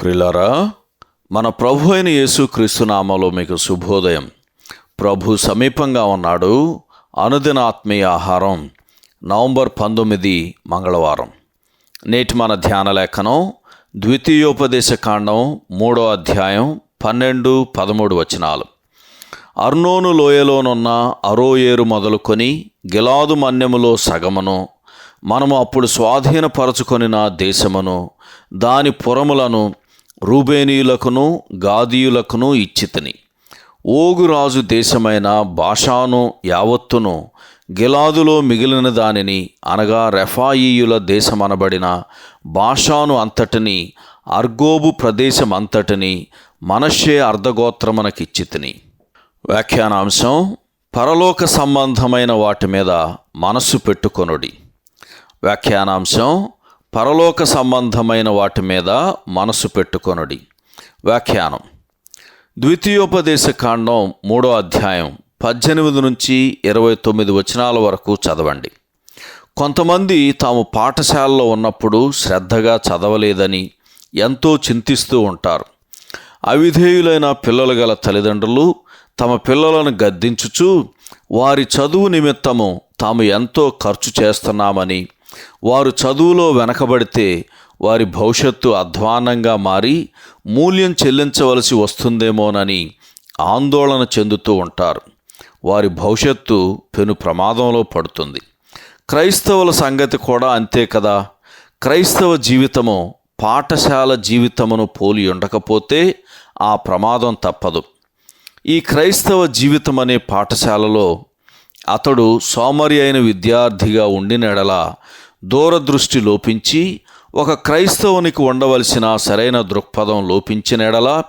ప్రిలరా మన ప్రభు అయిన యేసు నామలో మీకు శుభోదయం. ప్రభు సమీపంగా ఉన్నాడు. అనుదిన ఆత్మీయ ఆహారం నవంబర్ పంతొమ్మిది మంగళవారం. నేటి మన ధ్యాన లేఖనం ద్వితీయోపదేశ కాండం మూడో అధ్యాయం పన్నెండు పదమూడు వచనాలు. అర్నోను లోయలోనున్న అరోయేరు మొదలుకొని గిలాదు మన్యములో సగమును మనము అప్పుడు స్వాధీనపరచుకొనిన దేశమును దాని పురములను రూబేనీయులకును గాదీయులకును ఇచ్చితిని. ఓగురాజు దేశమైన భాషాను యావత్తును గిలాదులో మిగిలిన దానిని అనగా రెఫాయియుల దేశమనబడిన భాషాను అంతటిని అర్గోబు ప్రదేశం అంతటిని మనషే అర్ధగోత్రమునకిచ్చితిని. వ్యాఖ్యానాంశం పరలోక సంబంధమైన వాటి మీద మనస్సు పెట్టుకొనుడి. వ్యాఖ్యానాంశం పరలోక సంబంధమైన వాటి మీద మనసు పెట్టుకొనుడి. వ్యాఖ్యానం. ద్వితీయోపదేశ కాండం మూడో అధ్యాయం పద్దెనిమిది నుంచి ఇరవై తొమ్మిది వచనాల వరకు చదవండి. కొంతమంది తాము పాఠశాలలో ఉన్నప్పుడు శ్రద్ధగా చదవలేదని ఎంతో చింతిస్తూ ఉంటారు. అవిధేయులైన పిల్లలు గల తల్లిదండ్రులు తమ పిల్లలను గద్దించుచు వారి చదువు నిమిత్తము తాము ఎంతో ఖర్చు చేస్తున్నామని వారు చదువులో వెనకబడితే వారి భవిష్యత్తు అధ్వానంగా మారి మూల్యం చెల్లించవలసి వస్తుందేమోనని ఆందోళన చెందుతూ ఉంటారు. వారి భవిష్యత్తు పెను ప్రమాదంలో పడుతుంది. క్రైస్తవుల సంగతి కూడా అంతే కదా. క్రైస్తవ జీవితము పాఠశాల జీవితమును పోలి ఉండకపోతే ఆ ప్రమాదం తప్పదు. ఈ క్రైస్తవ జీవితం అనే పాఠశాలలో అతడు సోమరి అయిన విద్యార్థిగా ఉండినెడల దూరదృష్టి లోపించి ఒక క్రైస్తవునికి ఉండవలసిన సరైన దృక్పథం లోపించినెడల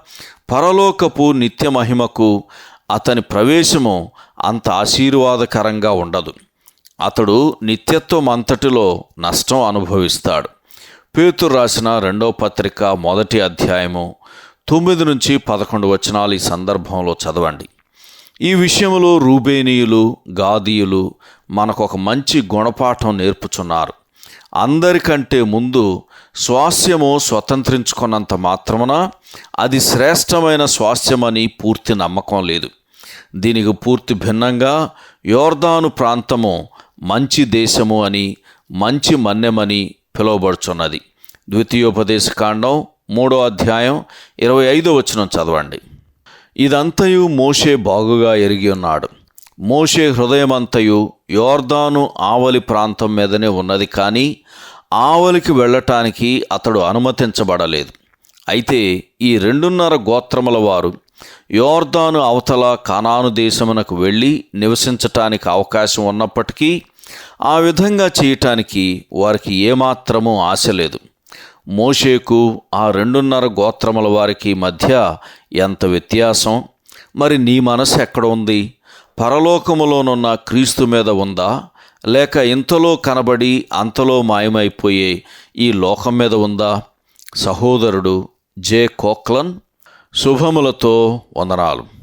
పరలోకపు నిత్య మహిమకు అతని ప్రవేశము అంత ఆశీర్వాదకరంగా ఉండదు. అతడు నిత్యత్వం అంతటిలో నష్టం అనుభవిస్తాడు. పేతురు రాసిన రెండో పత్రిక మొదటి అధ్యాయము తొమ్మిది నుంచి పదకొండు వచనాలు ఈ సందర్భంలో చదవండి. ఈ విషయంలో రూబేనీయులు గాదీయులు మనకు ఒక మంచి గుణపాఠం నేర్పుచున్నారు. అందరికంటే ముందు స్వాస్థ్యము స్వతంత్రించుకున్నంత మాత్రమున అది శ్రేష్టమైన స్వాస్థ్యమని పూర్తి నమ్మకం లేదు. దీనికి పూర్తి భిన్నంగా యోర్దాను ప్రాంతము మంచి దేశము అని మంచి మన్యమని పిలువబడుచున్నది. ద్వితీయోపదేశ కాండం మూడో అధ్యాయం ఇరవై ఐదో వచనం చదవండి. ఇదంతయు మోషే బాగుగా ఎరిగి ఉన్నాడు. మోషే హృదయమంతయు యోర్దాను ఆవలి ప్రాంతం మీదనే ఉన్నది కానీ ఆవలికి వెళ్ళటానికి అతడు అనుమతించబడలేదు. అయితే ఈ రెండున్నర గోత్రముల వారు యోర్దాను అవతల కనాను దేశమునకు వెళ్ళి నివసించటానికి అవకాశం ఉన్నప్పటికీ ఆ విధంగా చేయటానికి వారికి ఏమాత్రమూ ఆశ లేదు. మోషేకు ఆ రెండున్నర గోత్రముల వారికి మధ్య ఎంత వ్యత్యాసం? మరి నీ మనసు ఎక్కడ ఉంది? పరలోకములోనున్న క్రీస్తు మీద ఉందా? లేక ఇంతలో కనబడి అంతలో మాయమైపోయే ఈ లోకం మీద ఉందా? సహోదరుడు జే కోక్లన్ శుభములతో వందనాలు.